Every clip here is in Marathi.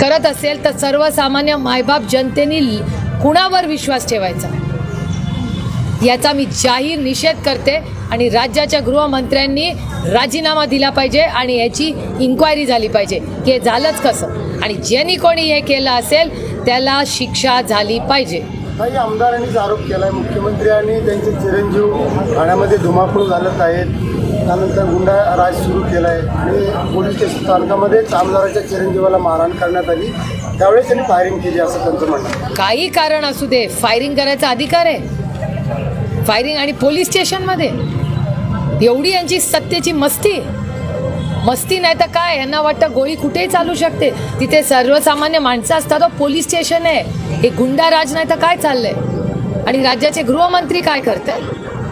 करत असेल तर सर्वसामान्य मायबाप जनतेने कुणावर विश्वास ठेवायचा? याचा मी जाहीर निषेध करते आणि राज्याच्या गृहमंत्र्यांनी राजीनामा दिला पाहिजे आणि याची इन्क्वायरी झाली पाहिजे की हे झालंच कसं? आणि ज्यांनी कोणी हे केलं असेल त्याला शिक्षा झाली पाहिजे. काही आमदारांनीच आरोप केला आहे मुख्यमंत्र्यांनी त्यांचे चिरंजीव ठाण्यामध्ये धुमाकूळ घालत आहेत. त्यानंतर गुंडा राज सुरू केलाय. आणि पोलीस स्टेशन स्थानकामध्येच आमदाराच्या चिरंजीवाला मारहाण करण्यात आली. त्यावेळेस त्यांनी फायरिंग केली असं त्यांचं म्हणणं काही कारण असू दे. फायरिंग करायचा अधिकार आहे. फायरिंग आणि पोलीस स्टेशनमध्ये एवढी यांची सत्तेची मस्ती. मस्ती नाही तर काय? यांना वाटतं गोळी कुठेही चालू शकते. तिथे सर्वसामान्य माणसं असतात. हो, पोलीस स्टेशन आहे. हे गुंडा राज नाही तर काय चाललंय? आणि राज्याचे गृहमंत्री काय करतात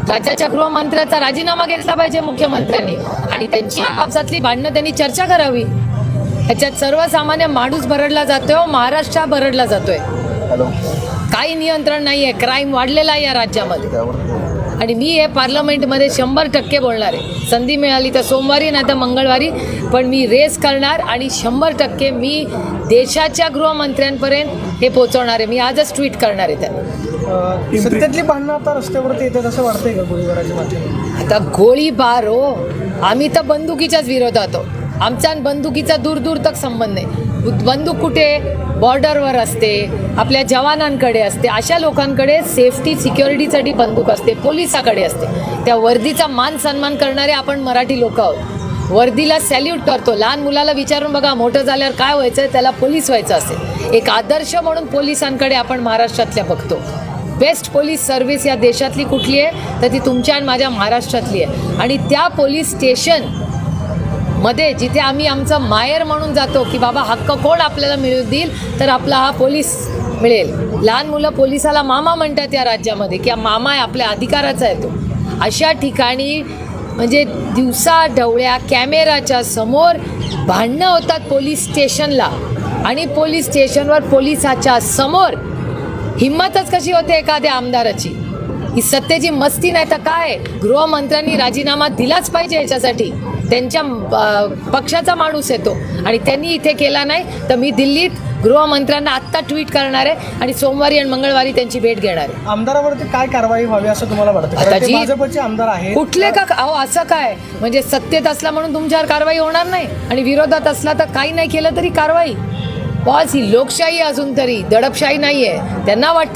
राज्याच्या गृहमंत्र्याचा राजीनामा घेतला पाहिजे मुख्यमंत्र्यांनी. आणि त्यांची आपापसातली भांडणं त्यांनी चर्चा करावी. ह्याच्यात सर्वसामान्य माणूस भरडला जातोय महाराष्ट्र भरडला जातोय. काही नियंत्रण नाही आहे क्राईम वाढलेला आहे या राज्यामध्ये. आणि मी हे पार्लमेंटमध्ये शंभर टक्के बोलणार आहे. संधी मिळाली तर सोमवारी नाही तर मंगळवारी. पण मी रेस करणार आणि शंभर टक्के मी देशाच्या गृहमंत्र्यांपर्यंत हे पोहोचवणार आहे. मी आजच ट्विट करणार आहे त्यांना. सत्तेतली भांडणं आता रस्त्यावरती येतात असं वाटतंय का गोळीबाराच्या माध्यमातून? आता गोळीबार हो. आम्ही तर बंदुकीच्याच विरोधात आहोत. आमचा आणि बंदुकीचा दूर दूर तक संबंध नाही. बंदूक कुठे? बॉर्डरवर असते. आपल्या जवानांकडे असते. अशा लोकांकडे सेफ्टी सिक्युरिटीसाठी बंदूक असते. पोलिसाकडे असते. त्या वर्दीचा मान सन्मान करणारे आपण मराठी लोक आहोत. वर्दीला सॅल्यूट करतो. लहान मुलाला विचारून बघा मोठं झाल्यावर काय व्हायचं? त्याला पोलीस व्हायचं असेल. एक आदर्श म्हणून पोलिसांकडे आपण महाराष्ट्रातल्या बघतो. बेस्ट पोलीस सर्व्हिस या देशातली कुठली आहे? तर ती तुमच्या आणि माझ्या महाराष्ट्रातली आहे. आणि त्या पोलीस स्टेशन मध्ये जिथे आम्ही आमचं मायर म्हणून जातो की बाबा हक्क कोण आपल्याला मिळू देईल तर आपला हा पोलीस मिळेल. लहान मुलं पोलिसाला मामा म्हणतात या राज्यामध्ये की मामा आहे आपल्या अधिकाराचा येतो अशा ठिकाणी म्हणजे दिवसा ढवळ्या कॅमेराच्या समोर भांडणं होतात पोलीस स्टेशनला. आणि पोलीस स्टेशनवर पोलिसाच्या समोर हिंमतच कशी होते एखाद्या आमदाराची? ही सत्तेची मस्ती नाही तर काय? गृहमंत्र्यांनी राजीनामा दिलाच पाहिजे याच्यासाठी. त्यांच्या पक्षाचा माणूस येतो. आणि त्यांनी इथे केला नाही तर मी दिल्लीत गृहमंत्र्यांना आत्ता ट्विट करणार आहे आणि सोमवारी आणि मंगळवारी त्यांची भेट घेणार आहे. आमदारावरती काय कारवाई व्हावी असं तुम्हाला वाटतं? आमदार आहेत. कुठले का अहो असं काय? म्हणजे सत्तेत असला म्हणून तुमच्यावर कारवाई होणार नाही. आणि विरोधात असला तर काही नाही केलं तरी कारवाई. बॉस ही लोकशाही आहे अजून तरी. दडपशाही नाही आहे त्यांना वाटतं